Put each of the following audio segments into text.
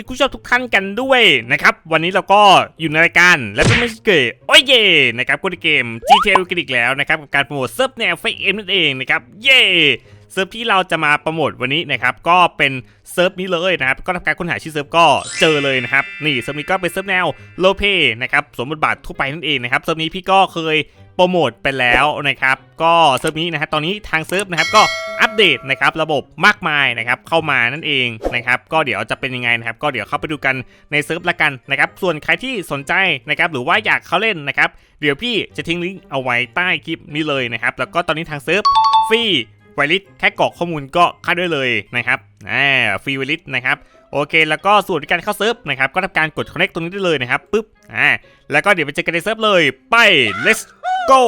สวัสดีคุณผู้ชมทุกท่านกันด้วยนะครับวันนี้เราก็อยู่ในรายการและเป็นไม่เกย์โอ้ยเย่นะครับก็ในเกม GTA กันอีกแล้วนะครับกับการโปรโมทเซิร์ฟแนวไฟเอ็มนั่นเองนะครับเย่เซิร์ฟที่เราจะมาโปรโมทวันนี้นะครับก็เป็นเซิร์ฟนี้เลยนะครับก็ทำการค้นหาชื่อเซิร์ฟก็เจอเลยนะครับนี่เซิร์ฟนี้ก็เป็นเซิร์ฟแนวโลเปนะครับสมบทบาททั่วไปนั่นเองนะครับเซิร์ฟนี้พี่ก็เคยโปรโมทไปแล้วนะครับก็เซิร์ฟนี้นะฮะตอนนี้ทางเซิร์ฟนะครับก็ อัปเดตนะครับระบบมากมายนะครับเข้ามานั่นเองนะครับก็เดี๋ยวจะเป็นยังไงนะครับก็เดี๋ยวเข้าไปดูกันในเซิร์ฟละกันนะครับส่วนใครที่สนใจนะครับหรือว่าอยากเข้าเล่นนะครับเดี๋ยวพี่จะทิ้งลิงก์เอาไว้ใต้คลิปนี้เลยนะครับแล้วก็ตอนนี้ทางเซิร์ฟฟรีไวลิสแค่กรอกข้อมูลก็เข้าได้เลยนะครับอ่าฟรีไวลิสนะครับโอเค แล้วก็ส่วนการเข้าเซิร์ฟนะครับก็ทำการกด connect ตรงนี้ได้เลยนะครับปุ๊บอ่าแล้วก็เดี๋ยวไปเจอกันในเซิร์ฟเลยไป let's go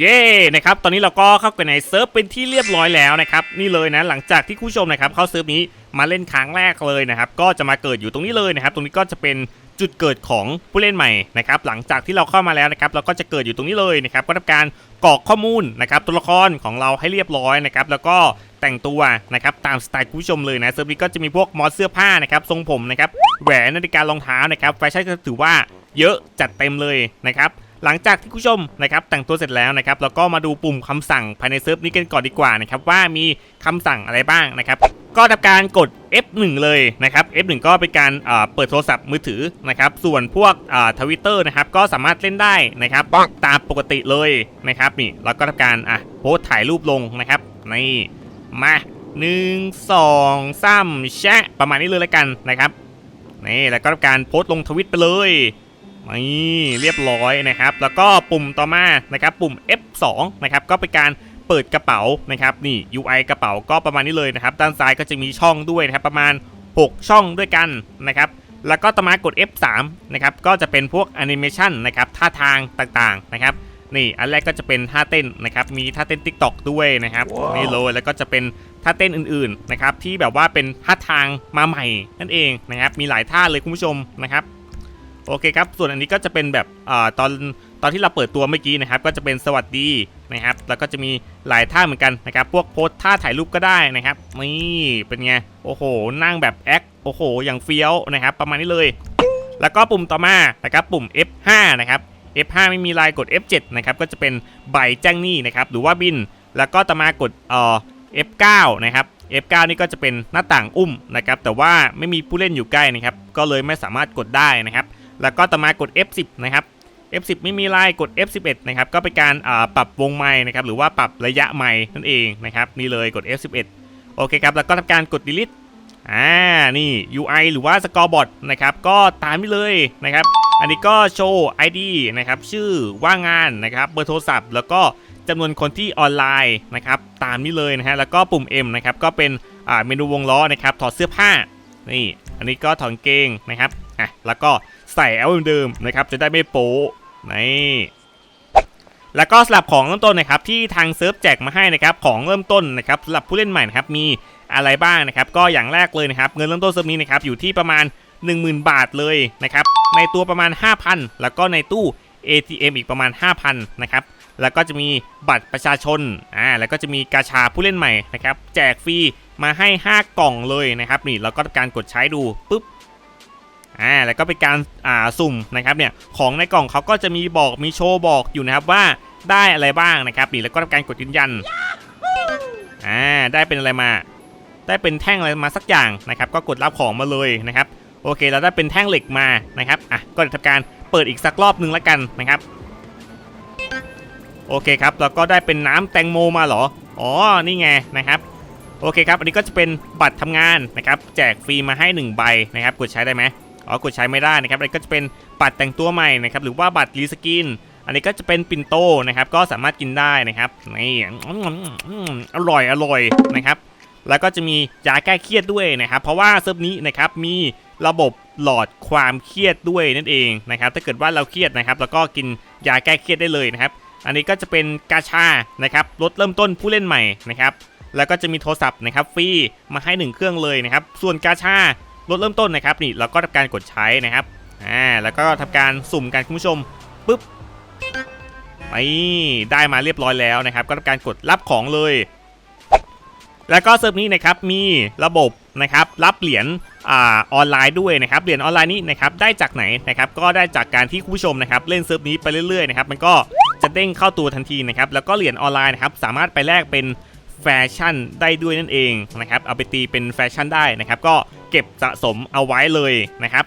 เย้นะครับตอนนี้เราก็เข้าไปในเซิร์ฟเป็นที่เรียบร้อยแล้วนะครับนี่เลยนะหลังจากที่คุณผู้ชมนะครับเข้าเซิร์ฟนี้มาเล่นครั้งแรกเลยนะครับก็จะมาเกิดอยู่ตรงนี้เลยนะครับตรงนี้ก็จะเป็นจุดเกิดของผู้เล่นใหม่นะครับหลังจากที่เราเข้ามาแล้วนะครับเราก็จะเกิดอยู่ตรงนี้เลยนะครับก็ทำการกรอกข้อมูลนะครับตัวละครของเราให้เรียบร้อยนะครับแล้วก็แต่งตัวนะครับตามสไตล์คุณผู้ชมเลยนะเซิร์ฟนี้ก็จะมีพวกมอดเสื้อผ้านะครับทรงผมนะครับแหวนนาฬิการองเท้านะครับแฟชั่นก็ถือว่าเยอะจัดเต็มเลยนะครับ หลังจากที่คุณผู้ชมนะครับแต่งตัวเสร็จแล้วนะครับเราก็มาดูปุ่มคำสั่งภายในเซิร์ฟนี้กันก่อนดีกว่านะครับว่ามีคำสั่งอะไรบ้างนะครับก็ทำการกด F1 เลยนะครับ F1 ก็เป็นการเอ่อเปิดโทรศัพท์มือถือนะครับ ส่วนพวกทวิตเตอร์นะครับก็สามารถเล่นได้นะครับตามปกติเลยนะครับนี่เราก็ทำการอะโพสต์ถ่ายรูปลงนะครับนี่มาหนึ่งสองสามแชะประมาณนี้เลยแล้วกันนะครับนี่แล้วก็ทำการโพสต์ลงทวิตไปเลย นี่เรียบร้อยนะครับ แล้วก็ปุ่มต่อมานะครับปุ่ม F2 นะครับก็เป็นการเปิดกระเป๋านะครับนี่ UI กระเป๋าก็ประมาณนี้เลยนะครับ ด้านซ้ายก็จะมีช่องด้วยนะครับประมาณ 6 ช่องด้วยกันนะครับแล้วก็ต่อมากด F3 นะครับก็จะเป็นพวกแอนิเมชันนะครับท่าทางต่างๆนะครับนี่อันแรกก็จะเป็นท่าเต้นนะครับมีท่าเต้น TikTok ด้วยนะครับว้าวนี่เลยแล้วก็จะเป็นท่าเต้นอื่นๆนะครับที่แบบว่าเป็นท่าทางมาใหม่นั่นเองนะครับมีหลายท่าเลยคุณผู้ชมนะครับ โอเคครับ ส่วนอันนี้ก็จะเป็นแบบอตอนตอนที่เราเปิดตัวเมื่อกี้นะครับ ก็จะเป็นสวัสดีนะครับ แล้วก็จะมีหลายท่าเหมือนกันนะครับ พวกโพสท่าถ่ายรูปก็ได้นะครับ นี่เป็นไง โอ้โห นั่งแบบแอค โอ้โห อย่างเฟี้ยวนะครับ ประมาณนี้เลย แล้วก็ปุ่มต่อมานะครับปุ่ม F5 นะครับ F5 ไม่มีลายกด F7 นะครับก็จะเป็นใบแจ้งหนี้นะครับหรือว่าบิน แล้วก็ต่อมากดเอ่อ F9 นะครับ F9 นี่ก็จะเป็นหน้าต่างอุ้มนะครับแต่ว่าไม่มีผู้เล่นอยู่ใกล้นะครับก็เลยไม่สามารถกดได้นะครับ แล้วก็ต่อมากด F10 นะครับ F10 ไม่มีไลายกด F11 นะครับ ก็เป็นการปรับวงไม้นะครับ หรือว่าปรับระยะไม้นั่นเองนะครับ นี่เลยกด F11 โอเคครับ แล้วก็ทำการกด delete อ่า นี่ UI หรือว่า scoreboard นะครับ ก็ตามนี้เลยนะครับ อันนี้ก็โชว์ ID นะครับ ชื่อว่างานนะครับ เบอร์โทรศัพท์ แล้วก็จำนวนคนที่ออนไลน์นะครับ ตามนี้เลยนะฮะ แล้วก็ปุ่ม M นะครับ ก็เป็นเมนูวงล้อนะครับ ถอดเสื้อผ้า นี่ อันนี้ก็ถอดเกงนะครับ อะ แล้วก็ ใส่เอาเดิมๆนะครับ จะได้ไม่โป๊ะนี่แล้วก็สลับของเริ่มต้นนะครับที่ทางเซิร์ฟแจกมาให้นะครับของเริ่มต้นนะครับสำหรับผู้เล่นใหม่นะครับมีอะไรบ้างนะครับ ก็อย่างแรกเลยนะครับเงินเริ่มต้นเซิร์ฟนี้นะครับอยู่ที่ประมาณ 10,000 บาทเลยนะครับในตัวประมาณ 5,000 แล้วก็ในตู้ ATM อีกประมาณ 5,000นะครับแล้วก็จะมีบัตรประชาชนอ่าแล้วก็จะมีกาชาผู้เล่นใหม่นะครับแจกฟรีมาให้ 5 กล่องเลยนะครับนี่เราก็ทำการกดใช้ดูปุ๊บ อ่าแล้วก็เป็นการอ่าสุ่มนะครับเนี่ยของในกล่องเขาก็จะมีบอกมีโชว์บอกอยู่นะครับว่าได้อะไรบ้างนะครับนี่แล้วก็ทำการกดยืนยันอ่าได้เป็นอะไรมา ได้เป็นแท่งอะไรมาสักอย่างนะครับ ก็กดรับของมาเลยนะครับ โอเคเราได้เป็นแท่งเหล็กมานะครับอะก็ทำการเปิดอีกสักรอบนึงแล้วกันนะครับ โอเคครับแล้วก็ได้เป็นน้ำแตงโมมาเหรออ๋อนี่ไงนะครับโอเคครับ อันนี้ก็จะเป็นบัตรทำงานนะครับ แจกฟรีมาให้ 1 ใบนะครับ กดใช้ได้ไหม อ๋อกดใช้ไม่ได้นะครับอันนี้ก็จะเป็นบัตรแต่งตัวใหม่นะครับหรือว่าบัตรรีสกิน อันนี้ก็จะเป็นปิ่นโตนะครับก็สามารถกินได้นะครับนี่อืมอร่อยอร่อยนะครับ แล้วก็จะมียาแก้เครียดด้วยนะครับ เพราะว่าเซิร์ฟนี้นะครับมีระบบหลอดความเครียดด้วยนั่นเองนะครับ ถ้าเกิดว่าเราเครียดนะครับ แล้วก็กินยาแก้เครียดได้เลยนะครับ อันนี้ก็จะเป็นกาชานะครับลดเริ่มต้นผู้เล่นใหม่นะครับ แล้วก็จะมีโทรศัพท์นะครับฟรีมาให้ 1 เครื่องเลยนะครับ ส่วนกาชา ลดเริ่มต้นนะครับนี่เราก็ทำการกดใช้นะครับอ่าแล้วก็ทำการสุ่มกันคุณผู้ชมปุ๊บนี่ได้มาเรียบร้อยแล้วนะครับ ก็ทำการกดรับของเลย แล้วก็เซิร์ฟนี้นะครับมีระบบนะครับรับเหรียญอ่าออนไลน์ด้วยนะครับเหรียญออนไลน์นี้นะครับได้จากไหนนะครับก็ได้จากการที่คุณผู้ชมนะครับเล่นเซิร์ฟนี้ไปเรื่อยๆนะครับมันก็จะเด้งเข้าตัวทันทีนะครับแล้วก็เหรียญออนไลน์นะครับสามารถไปแลกเป็นแฟชั่นได้ด้วยนั่นเองนะครับเอาไปตีเป็นแฟชั่นได้นะครับก็ เก็บสะสมเอาไว้เลยนะครับ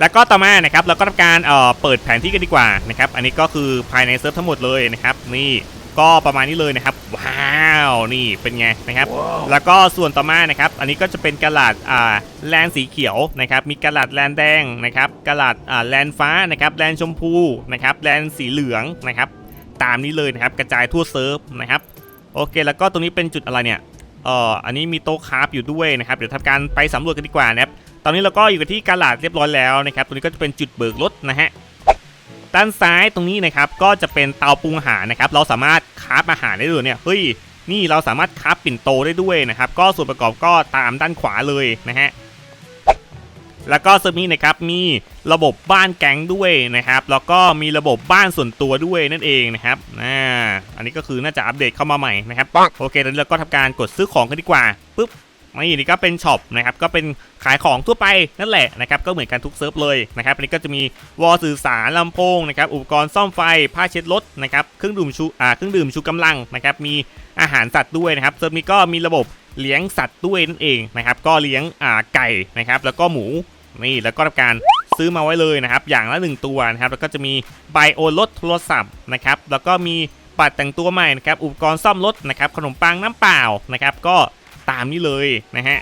แล้วก็ต่อมานะครับเราก็ทำการเอ่อเปิดแผนที่กันดีกว่านะครับ อันนี้ก็คือภายในเซิร์ฟทั้งหมดเลยนะครับ นี่ก็ประมาณนี้เลยนะครับ ว้าวนี่เป็นไงนะครับ แล้วก็ส่วนต่อมานะครับ อันนี้ก็จะเป็นกระดาษอ่าแลนสีเขียวนะครับ มีกระดาษแลนแดงนะครับกระดาษอ่าแลนฟ้านะครับแลนชมพูนะครับแลนสีเหลืองนะครับ ตามนี้เลยนะครับ กระจายทั่วเซิร์ฟนะครับ โอเค แล้วก็ตรงนี้เป็นจุดอะไรเนี่ย เอ่ออันนี้มีโต๊ะคราฟอยู่ด้วยนะครับเดี๋ยวทำการไปสำรวจกันดีกว่านะครับตอนนี้เราก็อยู่กันที่กาลาดเรียบร้อยแล้วนะครับตรงนี้ก็จะเป็นจุดเบิกรถนะฮะด้านซ้ายตรงนี้นะครับก็จะเป็นเตาปรุงอาหารนะครับเราสามารถคราฟอาหารได้ด้วยเนี่ยเฮ้ยนี่เราสามารถคราฟปิ่นโตได้ด้วยนะครับก็ส่วนประกอบก็ตามด้านขวาเลยนะฮะ แล้วก็เซิร์ฟนี้นะครับมีระบบบ้านแก๊งด้วยนะครับ แล้วก็มีระบบบ้านส่วนตัวด้วยนั่นเองนะครับอ่าอันนี้ก็คือน่าจะอัปเดตเข้ามาใหม่นะครับโอเคตอนนี้เราก็ทำการกดซื้อของกันดีกว่าปุ๊บนี่นี่ก็เป็นช็อปนะครับก็เป็นขายของทั่วไปนั่นแหละนะครับก็เหมือนกันทุกเซิร์ฟเลยนะครับอันนี้ก็จะมีวอลสื่อสารลำโพงนะครับอุปกรณ์ซ่อมไฟผ้าเช็ดรถนะครับเครื่องดื่มชูอ่าเครื่องดื่มชูกำลังนะครับมีอาหารสัตว์ด้วยนะครับเซิร์ฟนี้ก็มีระบบเลี้ยงสัตว์ด้วยนั่นเองนะครับก็เลี้ยงอ่าไก่นะครับแล้วก็หมู นี่แล้วก็ทำการซื้อมาไว้เลยนะครับ อย่างละหนึ่งตัวนะครับ แล้วก็จะมีไบโอรถโทรศัพท์นะครับ แล้วก็มีบัตรแต่งตัวใหม่นะครับ อุปกรณ์ซ่อมรถนะครับ ขนมปังน้ำเปล่านะครับ ก็ตามนี้เลยนะฮะ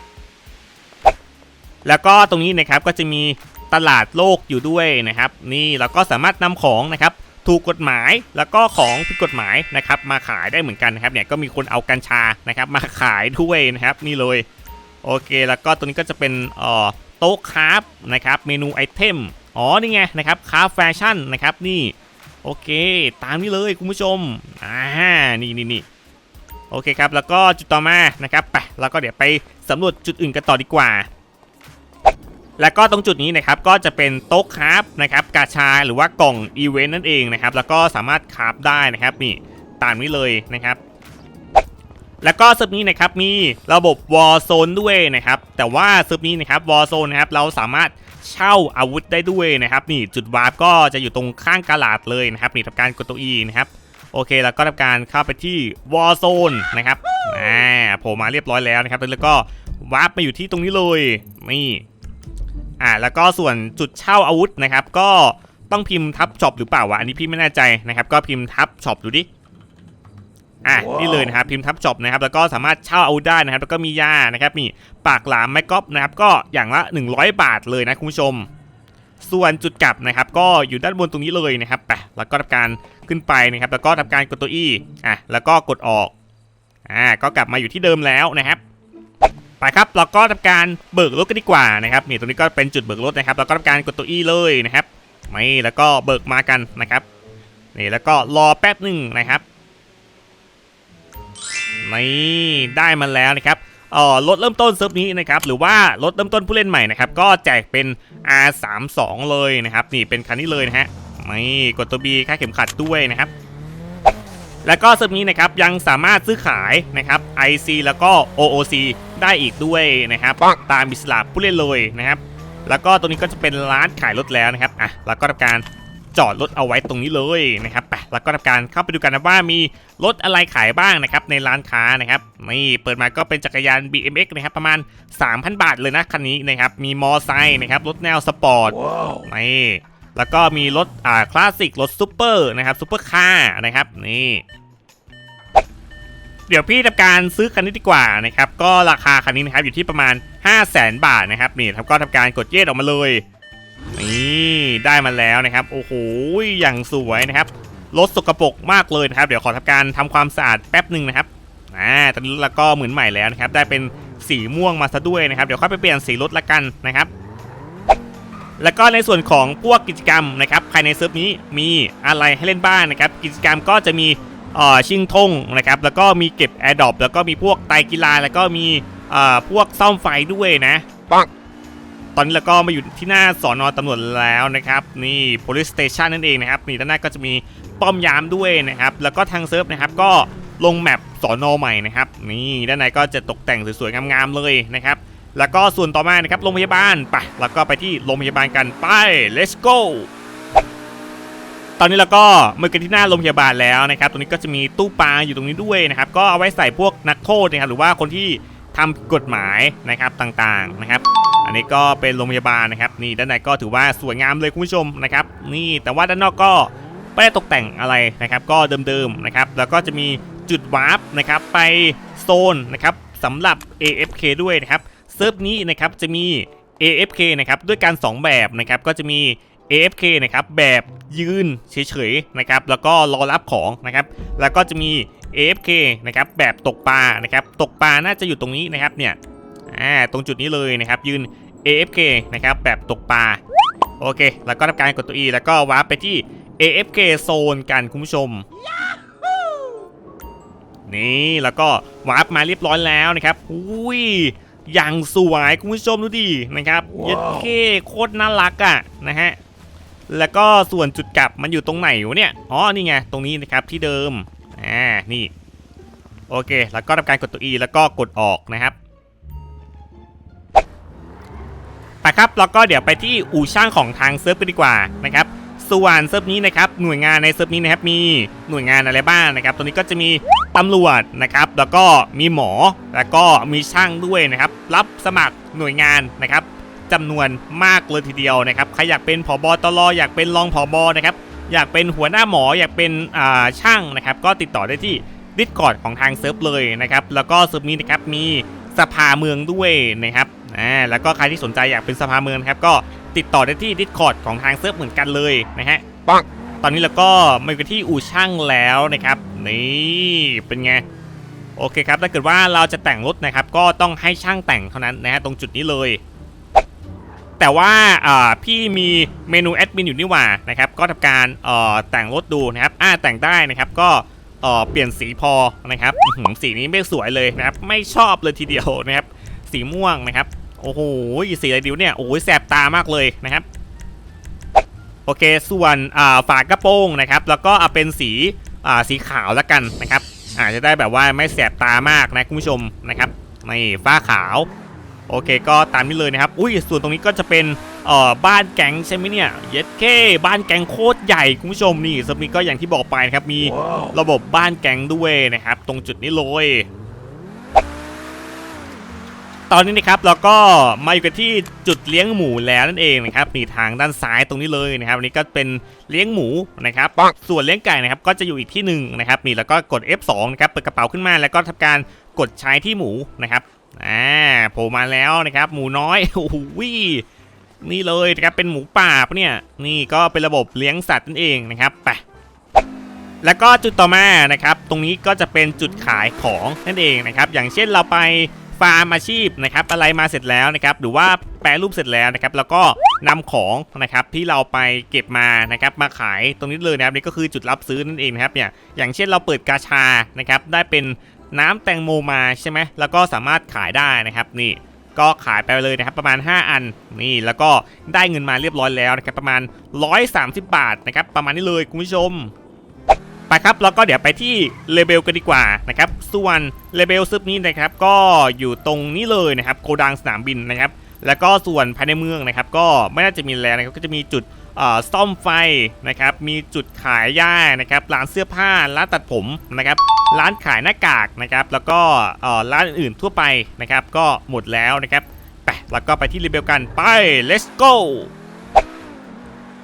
แล้วก็ตรงนี้นะครับก็จะมีตลาดโลกอยู่ด้วยนะครับ นี่เราก็สามารถนำของนะครับถูกกฎหมายแล้วก็ของผิดกฎหมายนะครับ มาขายได้เหมือนกันนะครับเนี่ยก็มีคนเอากัญชานะครับ มาขายด้วยนะครับ นี่เลยโอเค แล้วก็ตรงนี้ก็จะเป็นเอ่อโต๊ะคราฟนะครับเมนูไอเทมอ๋อนี่ไงนะครับคราฟแฟชั่นนะครับนี่โอเค ตามนี้เลยคุณผู้ชมอ่านี่นี่นี่โอเคครับแล้วก็จุดต่อมานะครับไปแล้วก็เดี๋ยวไปสำรวจจุดอื่นกันต่อดีกว่า แล้วก็ตรงจุดนี้นะครับก็จะเป็นโต๊ะคราฟนะครับกาชาหรือว่ากล่องอีเวนต์นั่นเองนะครับแล้วก็สามารถคราฟได้นะครับนี่ตามนี้เลยนะครับ แล้วก็เซิร์ฟนี้นะครับมีระบบวอ r z โซนด้วยนะครับแต่ว่าเซิร์ฟนี้นะครับวอ r z โซนนะครับเราสามารถเช่าอาวุธได้ด้วยนะครับนี่จุดวาร์ปก็จะอยู่ตรงข้างกาลาดเลยนะครับนี่ทำการกดตัว E นะครับโอเคแล้วก็ทำการเข้าไปที่ Warzone นะครับอ่าโผล่มาเรียบร้อยแล้วนะครับแล้วก็วาร์ปมาอยู่ที่ตรงนี้เลยนี่อ่าแล้วก็ส่วนจุดเช่าอาวุธนะครับ ก็ต้องพิมพ์ทับช็อปหรือเปล่าวะอันนี้พี่ไม่แน่ใจนะครับ ก็พิมพ์ทับช็อปดูดิ อะนี่เลยนะครับพิมพ์ทับช็อปนะครับแล้วก็สามารถเช่าอาวุธได้นะครับแล้วก็มียานะครับนี่ปากหลามไม้ก๊อฟนะครับก็อย่างละ 100 บาทเลยนะคุณผู้ชม ส่วนจุดกลับนะครับ ก็อยู่ด้านบนตรงนี้เลยนะครับไปแล้วก็ทำการขึ้นไปนะครับ แล้วก็ทำการกดตัว E อะแล้วก็กดออกอ่าก็กลับมาอยู่ที่เดิมแล้วนะครับไปครับเราก็ทำการเบิกรถกันดีกว่านะครับนี่ตรงนี้ก็เป็นจุดเบิกรถนะครับเราก็ทำการกดตัว E เลยนะครับไม่แล้วก็เบิกมากันนะครับนี่แล้วก็รอแป๊บหนึ่งนะครับ นี่ได้มาแล้วนะครับเอ่อรถเริ่มต้นเซิร์ฟนี้นะครับหรือว่ารถเริ่มต้นผู้เล่นใหม่นะครับก็แจกเป็น R32 เลยนะครับนี่เป็นคันนี้เลยนะฮะนี่กดตัว B ค่าเข็มขัดด้วยนะครับ แล้วก็เซิร์ฟนี้นะครับยังสามารถซื้อขายนะครับ IC แล้วก็ OOC ได้อีกด้วยนะครับตามบิสลาผู้เล่นเลยนะครับ แล้วก็ตรงนี้ก็จะเป็นร้านขายรถแล้วนะครับอะแล้วก็ทำการ จอดรถเอาไว้ตรงนี้เลยนะครับไปแล้วก็ทำการเข้าไปดูกันนะว่ามีรถอะไรขายบ้างนะครับในร้านค้านะครับนี่เปิดมาก็เป็นจักรยาน BMX นะครับประมาณ 3,000 บาทเลยนะคันนี้นะครับมีมอไซค์นะครับรถแนวสปอร์ตนี่แล้วก็มีรถอ่าคลาสสิกรถซูเปอร์นะครับซูเปอร์คาร์นะครับนี่เดี๋ยวพี่ทำการซื้อคันนี้ดีกว่านะครับก็ราคาคันนี้นะครับอยู่ที่ประมาณ 5 0 0แสนบาทนะครับนี่ทำก็ทำการกดเย็ดออกมาเลย นี่ได้มาแล้วนะครับโอ้โหอย่างสวยนะครับรถสกปรกมากเลยนะครับ เดี๋ยวขอทำการทำความสะอาดแป๊บหนึ่งนะครับอ่าตอนนี้เราก็เหมือนใหม่แล้วนะครับ ได้เป็นสีม่วงมาซะด้วยนะครับ เดี๋ยวค่อยไปเปลี่ยนสีรถละกันนะครับ แล้วก็ในส่วนของพวกกิจกรรมนะครับ ภายในเซิร์ฟนี้มีอะไรให้เล่นบ้างนะครับ กิจกรรมก็จะมีเอ่อชิงธงนะครับ แล้วก็มีเก็บแอร์ดรอปแล้วก็มีพวกไตกีฬา แล้วก็มีเอ่อพวกซ่อมไฟด้วยนะ ตอนนี้เราก็มาอยู่ที่หน้าสอนอตำรวจแล้วนะครับ นี่ police station นั่นเองนะครับ นี่ด้านหน้าก็จะมีป้อมยามด้วยนะครับ แล้วก็ทางเซิร์ฟนะครับก็ลงแมปสอนอใหม่นะครับ นี่ด้านในก็จะตกแต่งสวยๆงามๆเลยนะครับ แล้วก็ส่วนต่อมานะครับโรงพยาบาลไปแล้วก็ไปที่โรงพยาบาลกันไป let's go ตอนนี้เราก็มากันที่หน้าโรงพยาบาลแล้วนะครับ ตรงนี้ก็จะมีตู้ปลาอยู่ตรงนี้ด้วยนะครับ ก็เอาไว้ใส่พวกนักโทษนะครับหรือว่าคนที่ ทำกฎหมายนะครับต่างๆนะครับ อันนี้ก็เป็นโรงพยาบาลนะครับ นี่ด้านในก็ถือว่าสวยงามเลยคุณผู้ชมนะครับ นี่แต่ว่าด้านนอกก็ไม่ได้ตกแต่งอะไรนะครับ ก็เดิมๆนะครับ แล้วก็จะมีจุดวาร์ปนะครับไปโซนนะครับสำหรับ AFK ด้วยนะครับเซิร์ฟนี้นะครับจะมี AFK นะครับด้วยการ2แบบนะครับก็จะมี AFK นะครับแบบยืนเฉยๆนะครับแล้วก็รอรับของนะครับแล้วก็จะมี AFK นะครับแบบตกปลานะครับตกปลาน่าจะอยู่ตรงนี้นะครับเนี่ยอ่าตรงจุดนี้เลยนะครับยืน AFK นะครับแบบตกปลาโอเค แล้วก็ทำการกดตัว E แล้วก็วาร์ปไปที่ AFK โซนกันคุณผู้ชม นี่แล้วก็วาร์ปมาเรียบร้อยแล้วนะครับอุ้ยอย่างสวยคุณผู้ชมดูดินะครับเย็ดเคโคตรน่ารักอะ่ะนะฮะแล้วก็ส่วนจุดกลับมันอยู่ตรงไหนวะเนี่ย อ๋อ นี่ไง ตรงนี้นะครับที่เดิม อ่านี่ โอเค แล้วก็ทำการกดตัว E แล้วก็กดออกนะครับไปครับแล้วก็เดี๋ยวไปที่อู่ช่างของทางเซิร์ฟกันดีกว่านะครับส่วนเซิร์ฟนี้นะครับหน่วยงานในเซิร์ฟนี้นะครับมีหน่วยงานอะไรบ้างนะครับตัวนี้ก็จะมีตำรวจนะครับ แล้วก็มีหมอแล้วก็มีช่างด้วยนะครับ รับสมัครหน่วยงานนะครับจำนวนมากเลยทีเดียวนะครับใครอยากเป็นผบตรอยากเป็นรองผบนะครับ อยากเป็นหัวหน้าหมออยากเป็นอ่าช่างนะครับก็ติดต่อได้ที่ดิสคอร์ดของทางเซิร์ฟเลยนะครับแล้วก็เซิร์ฟนี้นะครับมีสภาเมืองด้วยนะครับอ่าแล้วก็ใครที่สนใจอยากเป็นสภาเมืองนะครับก็ติดต่อได้ที่ Discord ของทางเซิร์ฟเหมือนกันเลยนะฮะปังตอนนี้เราก็มาอยู่กันที่อู่ช่างแล้วนะครับนี่เป็นไงโอเคครับถ้าเกิดว่าเราจะแต่งรถนะครับก็ต้องให้ช่างแต่งเท่านั้นนะฮะตรงจุดนี้เลย แต่ว่าพี่มีเมนูแอดมินอยู่นี่หว่านะครับก็ทำการแต่งรถดูนะครับอ่าแต่งได้นะครับก็เปลี่ยนสีพอนะครับสีนี้ไม่สวยเลยนะครับไม่ชอบเลยทีเดียวนะครับสีม่วงนะครับโอ้โหสีอะไรดิวเนี่ยโอ้โหแสบตามากเลยนะครับโอเคส่วนฝากระโปรงนะครับแล้วก็เอาเป็นสีสีขาวแล้วกันนะครับอาจจะได้แบบว่าไม่แสบตามากนะคุณผู้ชมนะครับนี่ฟ้าขาว โอเคก็ตามนี้เลยนะครับ อุ้ยส่วนตรงนี้ก็จะเป็นเอ่อบ้านแก๊งใช่ไหมเนี่ยเย็ดเคบ้านแก๊งโคตรใหญ่คุณผู้ชมนี่สมีก็อย่างที่บอกไปนะครับมีระบบบ้านแก๊งด้วยนะครับ ตรงจุดนี้เลยตอนนี้นะครับเราก็มาอยู่กันที่จุดเลี้ยงหมูแล้วนั่นเองนะครับนี่ทางด้านซ้ายตรงนี้เลยนะครับอันนี้ก็เป็นเลี้ยงหมูนะครับปังส่วนเลี้ยงไก่นะครับก็จะอยู่อีกที่หนึ่งนะครับนี่แล้วก็กด F2 นะครับเปิดกระเป๋าขึ้นมาแล้วก็ทำการกดใช้ที่หมูนะครับ อ่าโผล่มาแล้วนะครับ หมูน้อยโอ้โหนี่เลยนะครับเป็นหมูป่าปะเนี่ย นี่ก็เป็นระบบเลี้ยงสัตว์นั่นเองนะครับไปแล้วก็จุดต่อมานะครับ ตรงนี้ก็จะเป็นจุดขายของนั่นเองนะครับ อย่างเช่นเราไปฟาร์มอาชีพนะครับอะไรมาเสร็จแล้วนะครับหรือว่าแปรรูปเสร็จแล้วนะครับ แล้วก็นำของนะครับที่เราไปเก็บมานะครับมาขายตรงนี้เลยนะครับนี่ก็คือจุดรับซื้อนั่นเองนะครับเนี่ยอย่างเช่นเราเปิดกาชานะครับได้เป็น น้ำแตงโมมาใช่ไหมแล้วก็สามารถขายได้นะครับนี่ก็ขายไปเลยนะครับประมาณ 5 อันนี่แล้วก็ได้เงินมาเรียบร้อยแล้วนะครับประมาณ 130 บาทนะครับประมาณนี้เลยคุณผู้ชมไปครับแล้วก็เดี๋ยวไปที่เลเบลกันดีกว่านะครับส่วนเลเบลซึบนี้นะครับก็อยู่ตรงนี้เลยนะครับโกดังสนามบินนะครับแล้วก็ส่วนภายในเมืองนะครับก็ไม่น่าจะมีแล้วนะครับก็จะมีจุด ซ่อมไฟนะครับมีจุดขายหญ้านะครับร้านเสื้อผ้าร้านตัดผมนะครับร้านขายหน้ากากนะครับแล้วก็ร้านอื่นๆทั่วไปนะครับก็หมดแล้วนะครับไปแล้วก็ไปที่เลเบลกันไป let's go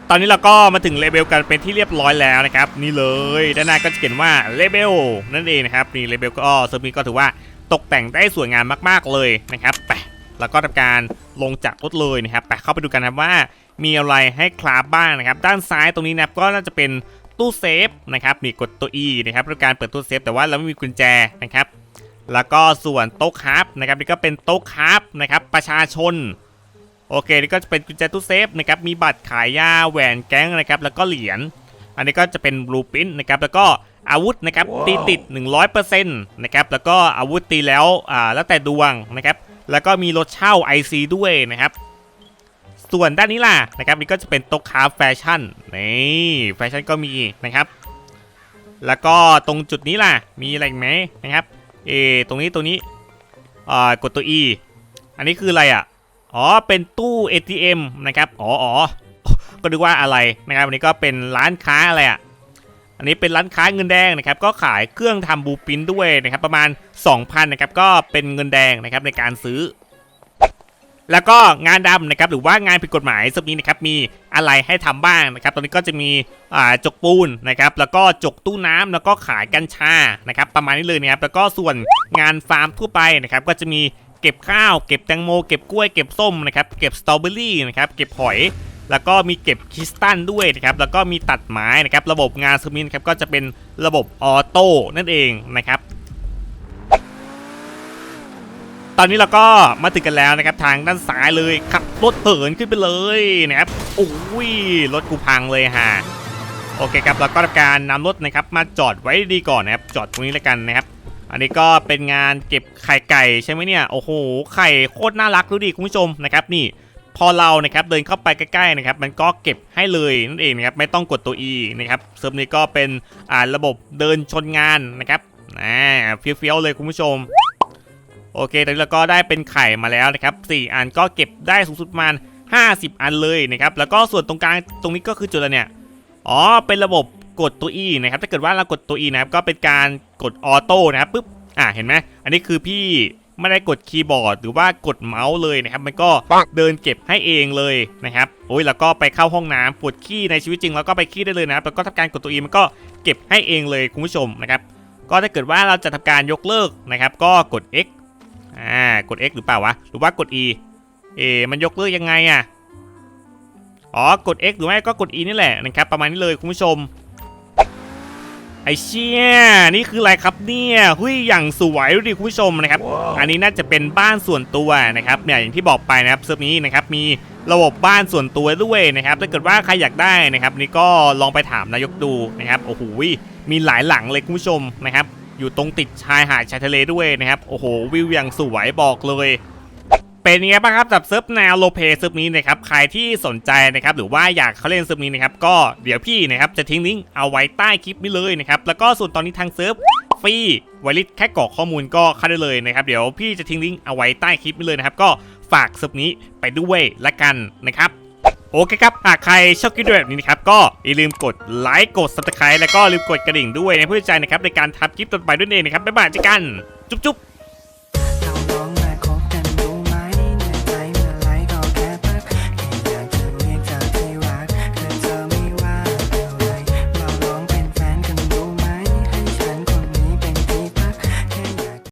ตอนนี้เราก็มาถึงเลเบลกันเป็นที่เรียบร้อยแล้วนะครับนี่เลยด้านหน้าก็จะเขียนว่าเลเบลนั่นเองนะครับนี่เลเบลก็เซิร์ฟนี้ก็ถือว่าตกแต่งได้สวยงามมาก ๆเลยนะครับไป แล้วก็ทำการลงจากรถเลยนะครับไปเข้าไปดูกันนะครับว่ามีอะไรให้คลาบบ้างนะครับ ด้านซ้ายตรงนี้นะก็น่าจะเป็นตู้เซฟนะครับนี่กดตัว E นะครับทำการเปิดตู้เซฟแต่ว่าเราไม่มีกุญแจนะครับ แล้วก็ส่วนโต๊ะคราฟนะครับนี่ก็เป็นโต๊ะคราฟนะครับประชาชนโอเคนี่ก็จะเป็นกุญแจตู้เซฟนะครับมีบัตรขายยาแหวนแก๊งนะครับแล้วก็เหรียญอันนี้ก็จะเป็นบลูปินนะครับแล้วก็อาวุธนะครับตีติด 100%นะครับแล้วก็อาวุธตีแล้วอ่าแล้วแต่ดวงนะครับ แล้วก็มีรถเช่า IC ด้วยนะครับ ส่วนด้านนี้ล่ะนะครับนี่ก็จะเป็นโต๊ะค้าแฟชั่นนี่แฟชั่นก็มีนะครับ แล้วก็ตรงจุดนี้ล่ะมีอะไรไหมนะครับเอตรงนี้ตรงนี้อ่ากดตัว E อันนี้คืออะไรอะอ๋อเป็นตู้ ATM นะครับอ๋ออ๋อก็ดูว่าอะไรนะครับอันนี้ก็เป็นร้านค้าอะไรอะ อันนี้เป็นร้านค้าเงินแดงนะครับก็ขายเครื่องทำบูปินด้วยนะครับประมาณ 2,000นะครับก็เป็นเงินแดงนะครับในการซื้อ แล้วก็งานดำนะครับหรือว่างานผิดกฎหมายสัปนี้นะครับมีอะไรให้ทำบ้างนะครับตอนนี้ก็จะมีจกปูนนะครับแล้วก็จกตู้น้ำแล้วก็ขายกัญชานะครับประมาณนี้เลยนะครับแล้วก็ส่วนงานฟาร์มทั่วไปนะครับก็จะมีเก็บข้าว เก็บแตงโม เก็บกล้วย เก็บส้มนะครับ เก็บสตรอเบอรี่นะครับ เก็บหอย แล้วก็มีเก็บคริสตัลด้วยนะครับ แล้วก็มีตัดไม้นะครับ ระบบงานสมินครับก็จะเป็นระบบออโต้นั่นเองนะครับ ตอนนี้เราก็มาถึงกันแล้วนะครับ ทางด้านซ้ายเลยขับรถเหินขึ้นไปเลยนะครับโอ้ยรถกูพังเลยฮะโอเคครับแล้วก็ทำการนำรถนะครับ มาจอดไว้ดีก่อนนะครับ จอดตรงนี้แล้วกันนะครับอันนี้ก็เป็นงานเก็บไข่ไก่ใช่ไหมเนี่ย โอ้โห ไข่โคตรน่ารักดูดิคุณผู้ชมนะครับนี่ พอเรานะครับเดินเข้าไปใกล้ๆนะครับมันก็เก็บให้เลยนั่นเองนะครับไม่ต้องกดตัว E นะครับเซิร์ฟนี้ก็เป็นอ่าระบบเดินชนงานนะครับอ่าเฟี้ยวๆเลยคุณผู้ชม โอเคตอนนี้เราก็ได้เป็นไข่มาแล้วนะครับ4อันก็เก็บได้สูงสุดประมาณ50 อันเลยนะครับแล้วก็ส่วนตรงกลางตรงนี้ก็คือจุดอะไรเนี่ยอ๋อเป็นระบบกดตัว E นะครับถ้าเกิดว่าเรากดตัว E นะครับก็เป็นการกดออโต้นะครับปุ๊บอ่าเห็นไหมอันนี้คือพี่ ไม่ได้กดคีย์บอร์ด หรือว่ากดเมาส์เลยนะครับ มันก็เดินเก็บให้เองเลยนะครับโอ้ยแล้วก็ไปเข้าห้องน้ำปวดขี้ในชีวิตจริงแล้วก็ไปขี้ได้เลยนะครับแล้วก็ทำการกดตัว E มันก็เก็บให้เองเลยคุณผู้ชมนะครับก็ถ้าเกิดว่าเราจะทำการยกเลิกนะครับ ก็กด X อ่ากด X หรือเปล่าวะหรือว่ากด E เอมันยกเลิกยังไงอะอ๋อกด X หรือไม่ก็กด E นี่แหละนะครับประมาณนี้เลยคุณผู้ชม อเชี่ยนี่คืออะไรครับเนี่ยหุยอย่างสวยดูดิคุณผู้ชมนะครับ อันนี้น่าจะเป็นบ้านส่วนตัวนะครับเนี่ยอย่างที่บอกไปนะครับเซิร์ฟนี้นะครับมีระบบบ้านส่วนตัวด้วยนะครับถ้าเกิดว่าใครอยากได้นะครับ นี่ก็ลองไปถามนายกดูนะครับโอ้โหมีหลายหลังเลยคุณผู้ชมนะครับ อยู่ตรงติดชายหาดชายทะเลด้วยนะครับโอ้โหวิวอย่างสวยบอกเลย เป็นยังไงบ้างครับกับเซิร์ฟแนวโลเปเซิร์ฟนี้นะครับใครที่สนใจนะครับหรือว่าอยากเข้าเล่นเซิร์ฟนี้นะครับก็เดี๋ยวพี่นะครับจะทิ้งลิงก์เอาไว้ใต้คลิปนี้เลยนะครับแล้วก็ส่วนตอนนี้ทางเซิร์ฟฟรีไวลิสแค่กรอกข้อมูลก็เข้าได้เลยนะครับเดี๋ยวพี่จะทิ้งลิงก์เอาไว้ใต้คลิปนี้เลยนะครับก็ฝากเซิร์ฟนี้ไปด้วยละกันนะครับโอเคครับ หากใครชอบคลิปแบบนี้นะครับ ก็อย่าลืมกดไลค์กด subscribe แล้วก็ลืมกดกระดิ่งด้วยนะเพื่อใจนะครับในการทำคลิปต่อไปด้วยเองนะครับ บ๊ายบายเจอกัน จุ๊บ